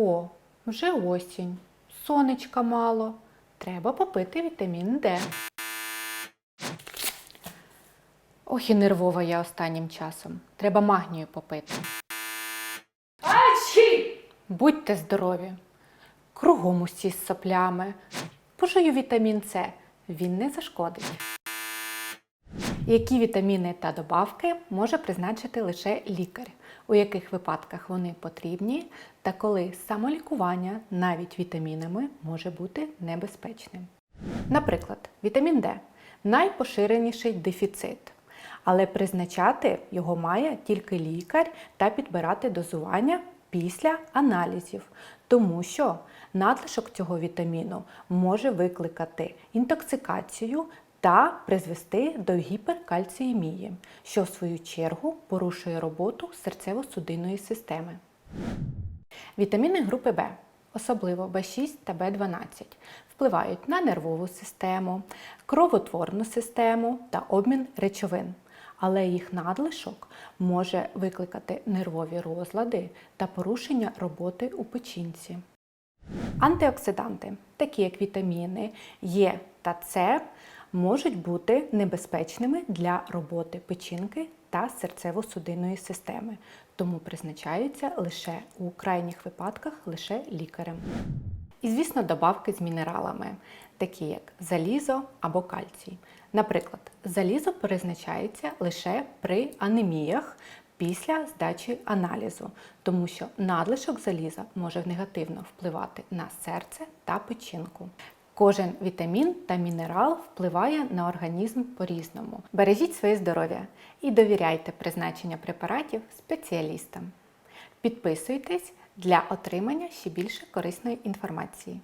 О, вже осінь, сонечка мало. Треба попити вітамін Д. Ох і нервова я останнім часом. Треба магнію попити. Будьте здорові! Кругом усі з соплями. Пожую вітамін С. Він не зашкодить. Які вітаміни та добавки може призначити лише лікар, у яких випадках вони потрібні, та коли самолікування навіть вітамінами може бути небезпечним. Наприклад, вітамін Д найпоширеніший дефіцит, але призначати його має тільки лікар та підбирати дозування після аналізів, тому що надлишок цього вітаміну може викликати інтоксикацію та призвести до гіперкальціємії, що в свою чергу порушує роботу серцево-судинної системи. Вітаміни групи В, особливо В6 та В12, впливають на нервову систему, кровотворну систему та обмін речовин. Але їх надлишок може викликати нервові розлади та порушення роботи у печінці. Антиоксиданти, такі як вітаміни Е та С, можуть бути небезпечними для роботи печінки та серцево-судинної системи, тому призначаються лише у крайніх випадках лише лікарем. І, звісно, добавки з мінералами, такі як залізо або кальцій. Наприклад, залізо призначається лише при анеміях після здачі аналізу, тому що надлишок заліза може негативно впливати на серце та печінку. Кожен вітамін та мінерал впливає на організм по-різному. Бережіть своє здоров'я і довіряйте призначення препаратів спеціалістам. Підписуйтесь для отримання ще більше корисної інформації.